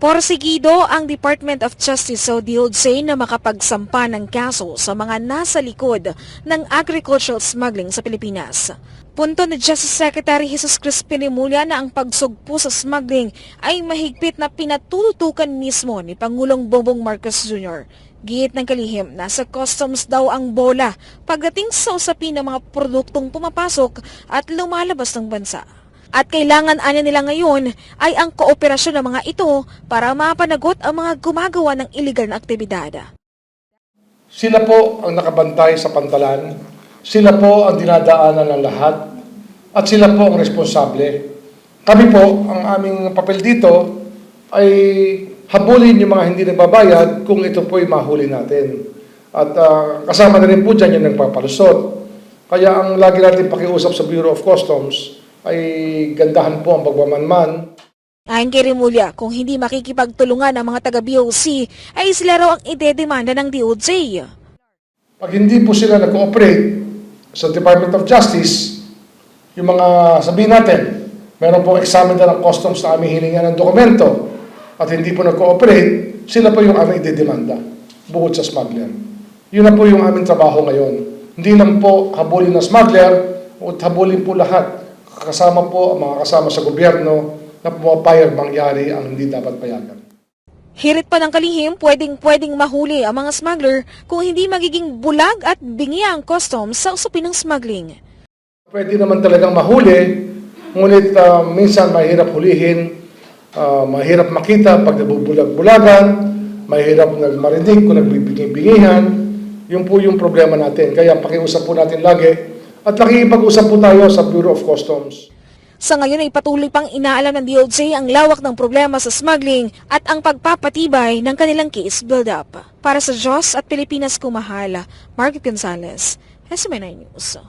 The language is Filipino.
Porsigido ang Department of Justice o DOJ na makapagsampa ng kaso sa mga nasa likod ng agricultural smuggling sa Pilipinas. Punto ni Justice Secretary Jesus Crispin Remulla na ang pagsugpo sa smuggling ay mahigpit na pinatututukan mismo ni Pangulong Bongbong Marcos Jr. Giit ng kalihim, nasa customs daw ang bola pagdating sa usapin ng mga produktong pumapasok at lumalabas ng bansa. At kailangan anya nila ngayon ay ang kooperasyon ng mga ito para mapanagot ang mga gumagawa ng illegal na aktibidad. Sila po ang nakabantay sa pantalan, sila po ang dinadaanan ng lahat, at sila po ang responsable. Kami po, ang aming papel dito ay habulin yung mga hindi nagbabayad kung ito po ay mahuli natin. At ah, kasama na rin po dyan yung nagpapalusot. Kaya ang lagi natin pakiusap sa Bureau of Customs ay gandahan po ang pagmamanman, Ayon kay Remulla, kung hindi makikipagtulungan ang mga taga-BOC, ay sila raw ang idedemanda ng DOJ. Pag hindi po sila nag-cooperate sa Department of Justice, yung mga sabihin natin, meron pong examiner ng customs na aming hiningan ng dokumento at hindi po nag-cooperate, sila po yung aming idedemanda bukod sa smuggler. Yun na po yung aming trabaho ngayon. Hindi lang po habulin na smuggler, o habulin po lahat. Kasama po ang mga kasama sa gobyerno na pumapayag mangyari ang hindi dapat payagan. Hirit pa ng kalihim, pwedeng-pwedeng mahuli ang mga smuggler kung hindi magiging bulag at bingi ang customs sa usapin ng smuggling. Pwede naman talagang mahuli, ngunit ah, minsan mahirap hulihin, ah, mahirap makita pag nabubulag-bulagan, mahirap marinig kung nagbibigay-bingihan. Yun po yung problema natin. Kaya pakiusap po natin lagi at nakikipag-usap po tayo sa Bureau of Customs. Sa ngayon ay patuloy pang inaalam ng DOJ ang lawak ng problema sa smuggling at ang pagpapatibay ng kanilang case build-up. Para sa Diyos at Pilipinas kumahala, Margaret Gonzalez, SMNI News.